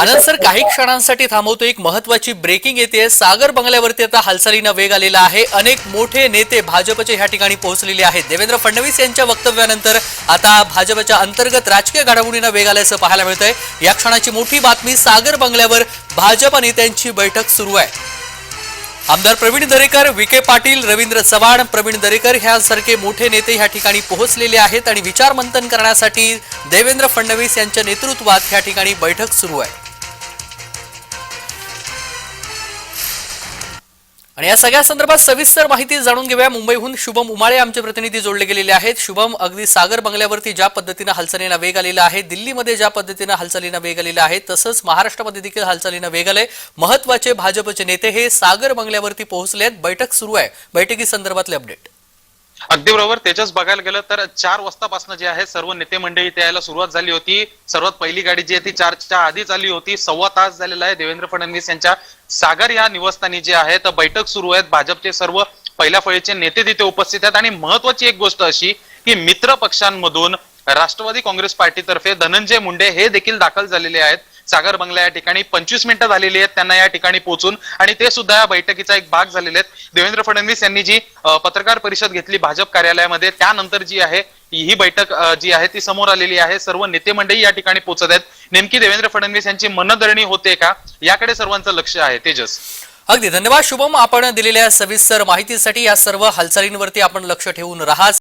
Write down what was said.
आनंद sir काही क्षणांसाठी थांबवतो. एक महत्वाची ब्रेकिंग येते सागर बंगल्यावरती आता हालचालीनं वेग आलेला आहे. अनेक मोठे नेते भाजपचे ह्या ठिकाणी पोहोचलेले आहेत. देवेंद्र फडणवीस यांच्या वक्तव्यानंतर आता भाजपच्या अंतर्गत राजकीय घडामोडींना वेग आल्याचं पाहायला मिळतंय. या क्षणाची मोठी बातमी सागर बंगल्यावर भाजप नेत्यांची बैठक सुरू आहे. आमदार प्रवीण दरेकर विखे पाटील रवींद्र चव्हाण प्रवीण दरेकर ह्यासारखे मोठे नेते ह्या ठिकाणी पोहोचलेले आहेत आणि विचारमंथन करण्यासाठी देवेंद्र फडणवीस यांच्या नेतृत्वात ह्या ठिकाणी बैठक सुरू आहे. आणि या सगळ्या संदर्भात सविस्तर माहिती जाणून घेऊया. मुंबईहून शुभम उमाळे आमचे प्रतिनिधी जोडले गेलेले आहेत. शुभम अगदी सागर बंगल्यावरती ज्या पद्धतीनं हालचालींना वेग आलेला आहे दिल्लीमध्ये ज्या पद्धतीनं हालचालींना वेग आलेला आहे तसंच महाराष्ट्रामध्ये देखील हालचालींना वेग आलंय. महत्त्वाचे भाजपचे नेते हे सागर बंगल्यावरती पोहोचले आहेत बैठक सुरू आहे. बैठकी संदर्भातले अपडेट. अगदी बरोबर. त्याच्याच बघायला गेलं तर चार वाजतापासून जे आहे सर्व नेते मंडळी इथे यायला सुरुवात झाली होती. सर्वात पहिली गाडी जी आहे ती चारच्या आधीच आली होती. सव्वा तास झालेला आहे देवेंद्र फडणवीस यांच्या सागर या निवासस्थानी जे आहे तर बैठक सुरू आहेत. भाजपचे सर्व पहिल्या फळीचे नेते तिथे उपस्थित आहेत. आणि महत्वाची एक गोष्ट अशी की मित्र पक्षांमधून राष्ट्रवादी काँग्रेस पार्टीतर्फे धनंजय मुंडे हे देखील दाखल झालेले आहेत. सागर बंगला या ठिकाणी पंचवीस मिनिटं झालेली आहेत त्यांना या ठिकाणी पोहोचून. आणि ते सुद्धा या बैठकीचा एक भाग झालेले आहेत. देवेंद्र फडणवीस यांनी जी पत्रकार परिषद घेतली भाजप कार्यालयामध्ये त्यानंतर जी आहे ही बैठक जी आहे ती समोर आलेली आहे. सर्व नेते मंडळी या ठिकाणी पोहोचत आहेत. नेमकी देवेंद्र फडणवीस यांची मनधरणी होते का? याकडे सर्वांचं लक्ष आहे. तेजस. अगदी. धन्यवाद. शुभम आपण दिलेल्या सविस्तर माहितीसाठी या सर्व हालचालींवरती आपण लक्ष ठेवून राहा.